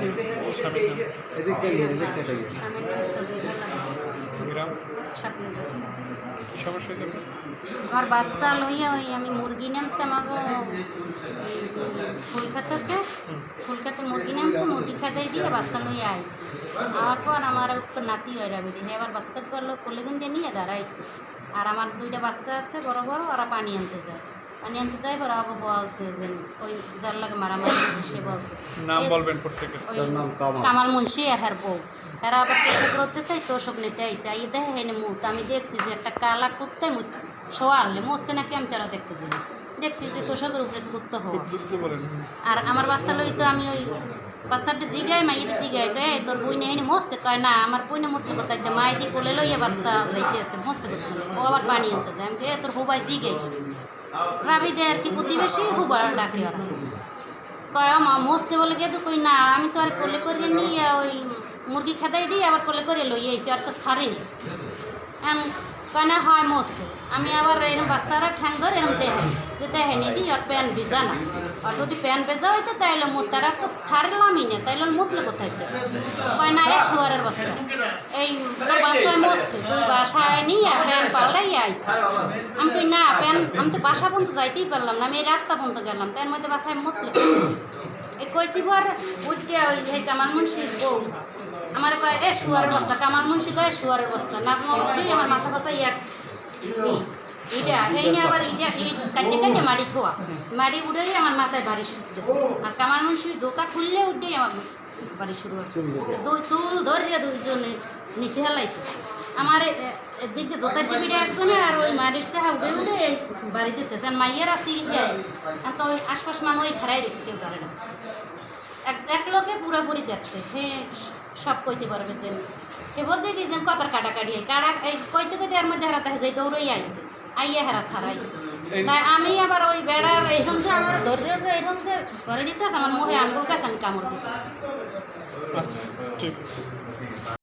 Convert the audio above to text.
হয়েছে স্বামীর নাম সমস্যা আমার বাচ্চা লইয়া ওই আমি মুরগি নামছে আমাকে ফুল খেতেছে ফুল খেতে মুরগি নামছে, মুরগি খেতে দিয়ে বাচ্চা লইয়া আইছে। আওয়ার পর আমার নাতি হয় রাবি দেখে এবার বাচ্চা করল কলিগুঞ্জে নিয়ে দাঁড়াইছে। আর আমার দুইটা বাচ্চা আছে, বড় বড়, ওরা পানি আনতে যায়। আনতে যায় ওরা আগে বলছে যে ওই যার লাগে মারামারি হয়েছে সে বলছে। নাম বলবেন প্রত্যেকের। কামাল। কামাল মুন্সি আর হের বউ। এরা আবার তোষক করতে চাই তো সব নিতে আইসে আই দেখে হেনে মুত আমি দেখছি যে একটা কালা কুত্তে আনলে মরছে নাকি আমি তারা দেখতেছি না। দেখছি যে তোষকের উপরে কুত্তে বলেন। আর আমার বাচ্চা লই তো আমি ওই বাচ্চাটা জিগাই মাইটা জিগাই কয়ে "এই তোর বই নেই মরছে? কয় না আমার বইনে মতলে কোথায় দে মাই দি কোলে লইয়া বাচ্চা যাইতে আছে মরছে কোথায় ও আবার পানি আনতে যায়। আমি "এ তোর হুবাই জিগাই কি? রাবি দেয় আর কি প্রতিবেশী হুবা ডাকে ওরা। কয় মা মরছে বলে গেতো কই? না, আমি তো আর কোলে করে নিয়ে ওই মুরগি খেদাই দিই আবার কোলে করে লই আইছি, আর তো ছাড়েনি। এম, কয়, না, হয় মরছে। আমি আবার এরকম বাচ্চারা ঠ্যাং ধরে এরকম দেখে, যে দেখেনি দিই আর প্যান ভিজা না। আর যদি প্যান ভেজা হইতো, তাইলে মুত, তারা তো ছাড়লামই না, তাইলে মুতলে কোথায় দেবে কয়, না, এ শুয়ারের বাচ্চা। এই, তোর বাচ্চা মরছে, তুই বাসায় নিয়ে প্যান আইসি। আমি কই, না আমি তো বাসা পর্যন্ত যাইতেই পারলাম না, আমি এই রাস্তা পর্যন্ত গেলাম তার মধ্যে বাসায় মুতলে এই কইছি পর উঠতে ওই এই কামাল মুন্সির বউ। আমার কয়, এ শুয়ারের বস্তা কামাল মুন্সি কয়, শুয়ারের বস্তা নাজমা উঠতেই আমার মাথা পাশা এক ইটা সেই নিয়ে আবার ইটা ইট কাটতে কাটতে মাটি থোয়া। মাটি উঠে আমার মাথায় বাড়ি শুনতেছে আর কামাল মুন্সির জোতা খুললে উঠেই আমার বাড়ি শুরু হচ্ছে দুই চুল ধরে দুইজনে নিচে হেলাইছে। আমার দিয়ে জোতার টিভিটা একজনে আর ওই মাটির চেহা উঠে উঠে বাড়ি দিতেছে মাইয়ের আর তো ওই আশপাশ মানুষ ওই খারাই রয়েছে, কেউ ধরে না। এক এক লোকে পুরোপুরি দেখছে। সে সব কইতে পারবে যে এ বসে কি যেন কতার কাটাকাটি কাটা এই কইতে কইতে এর মধ্যে হারাতে যাই দৌড়ই আইছে। আইয়া হেরা ছাড়াইছে তাই আমি আবার ওই বেড়ার এইরকম যে আমার ধরে এইরকম যে ঘরে দিতে আমার মুখে আঙ্গুল কাছে আমি কামড় দিছি। আচ্ছা